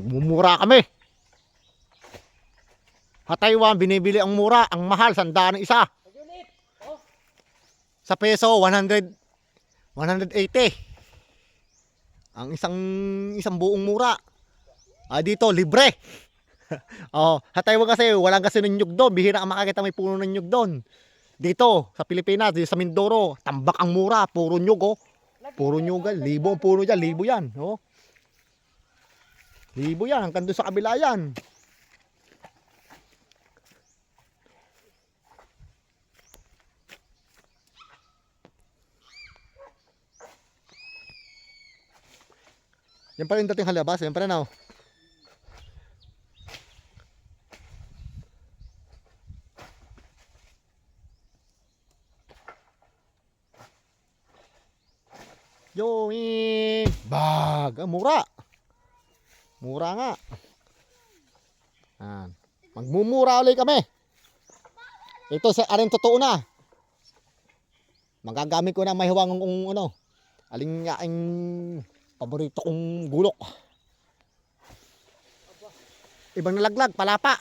Mumura kami. Sa Taiwan, binibili ang mura, ang mahal, sandaan ang isa. Sa peso, 100, 180. Ang isang isang buong mura. Ah, dito, libre. oh, sa Taiwan kasi, walang kasi ng nyug doon. Bihira ang makakita may puno ng nyug doon. Dito, sa Pilipinas, dito sa Mindoro, tambak ang mura, puro nyug, oh. Puro nyugan, libo puno dyan, libo yan, oh. Libo yan, hanggang doon sa kabila yan. Yan pa rin dating halabas, yan pa rin, oh. Yoing! Bag! Ah, mura! Mura nga. Yan. Magmumura ulit kami. Ito sa aring totoo na. Magagamit ko na may hiwangan kung ano. Aling aking paborito kong gulok. Ibang nalaglag, palapa.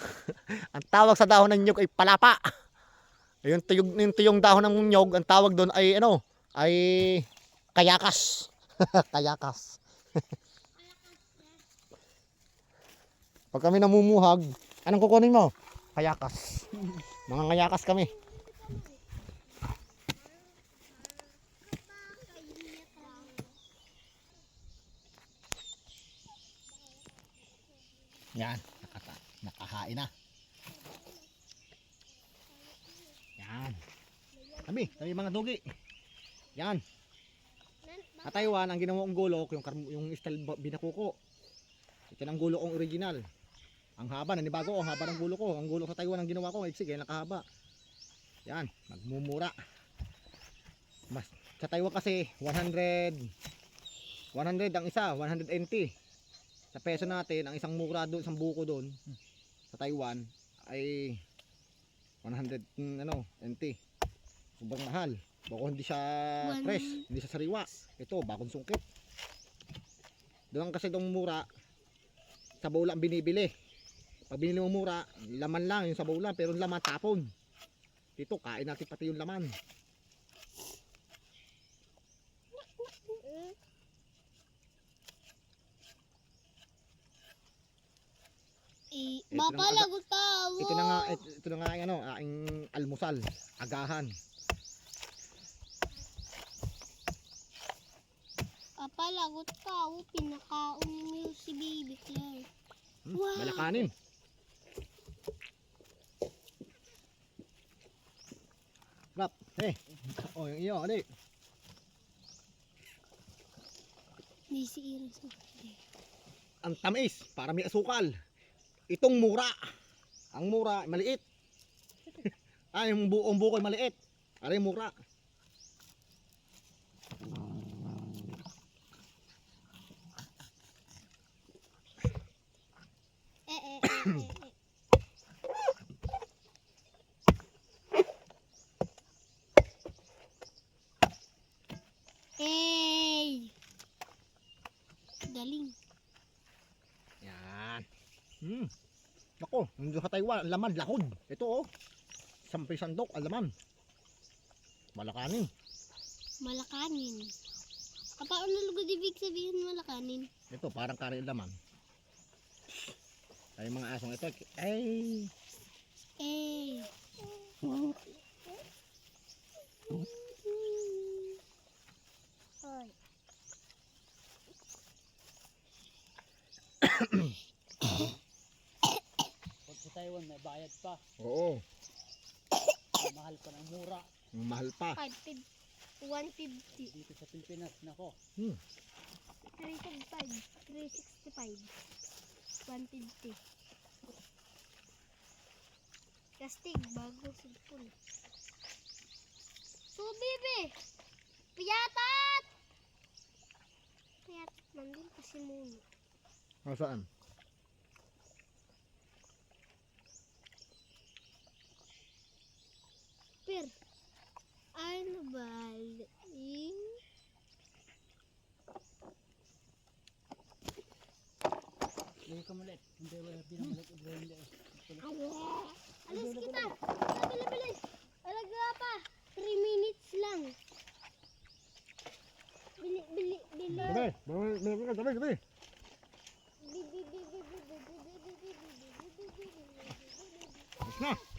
ang tawag sa dahon ng nyug ay palapa. Yung tuyog, yung tuyong dahon ng nyug, ang tawag doon ay ano, ay kayakas. kayakas. Pag kami namumuhag, anong kukunin mo? Kayakas. Mga kayakas kami. Yan, nakata, nakahain na. Yan. Kami, kami mga dugi. Yan. Sa Taiwan, ang ginawa kong gulok, yung, yung style binakuko. Ito ang gulok kong original. Ang haba, nanibago ko, ang haba ng gulok ko. Ang gulok sa Taiwan ang ginawa ko, iksig, eh, nakahaba. Yan, nagmumura. Mas, sa Taiwan kasi, 100, 100 ang isa, 190. Sa peso natin, ang isang mura doon, isang buko doon, sa Taiwan, ay 100, mm, ano, NT. Sobrang mahal. Bako hindi siya One- fresh, hindi siya sariwa. Ito, bakong sungkit. Doon kasi itong mura, sa bowl lang binibili. Pag binili mo mura, laman lang yung sa bowl lang, pero yung laman tapon. Dito, kain natin pati yung laman. Mapalagot tao. Ito na nga, ito, ito na nga ang ano, aking almusal, agahan. Papalagot tao. Pinakaon niyo si Baby Claire. Hmm, Wow. Malakanin. Rap, eh. Oh, yung iyo, ali. May si Iris. Ang tamis, para may asukal. Itong mura. Ang mura, maliit. Ay, yung buong buko ay maliit. Ari mura. Eh, eh, eh, eh, eh. Hey! Galing. Yan. Hmm. Nako, nandun sa Taiwan, laman, lakod. Ito oh. Sampay sandok, ang laman. Malakanin. Malakanin. Apa, ano lugod ibig sabihin malakanin? Ito, parang kari laman. Ay, mga asong ito, ay, Eh. Hoy. Pag sa Taiwan may bayad pa. oo, Mahal pa ng mura. mahal pa. 550. 150. Dito sa Pilipinas, nako. 365. 365. 150. Kastig, bago sipon. So, bebe! Piyatat! Piyatat man din kasi muna. O, saan? Per, ano ba? Yung Lagi ka mulit. Hindi, wala binamulit. Hindi. Alis kita. Bili, bili. Alaga pa. 3 minutes lang. Bili, bili, bili. Sabi, sabi, sabi, sabi, sabi. Bi- bi- bi- bi- bi- bi- bi- bi- bi- bi-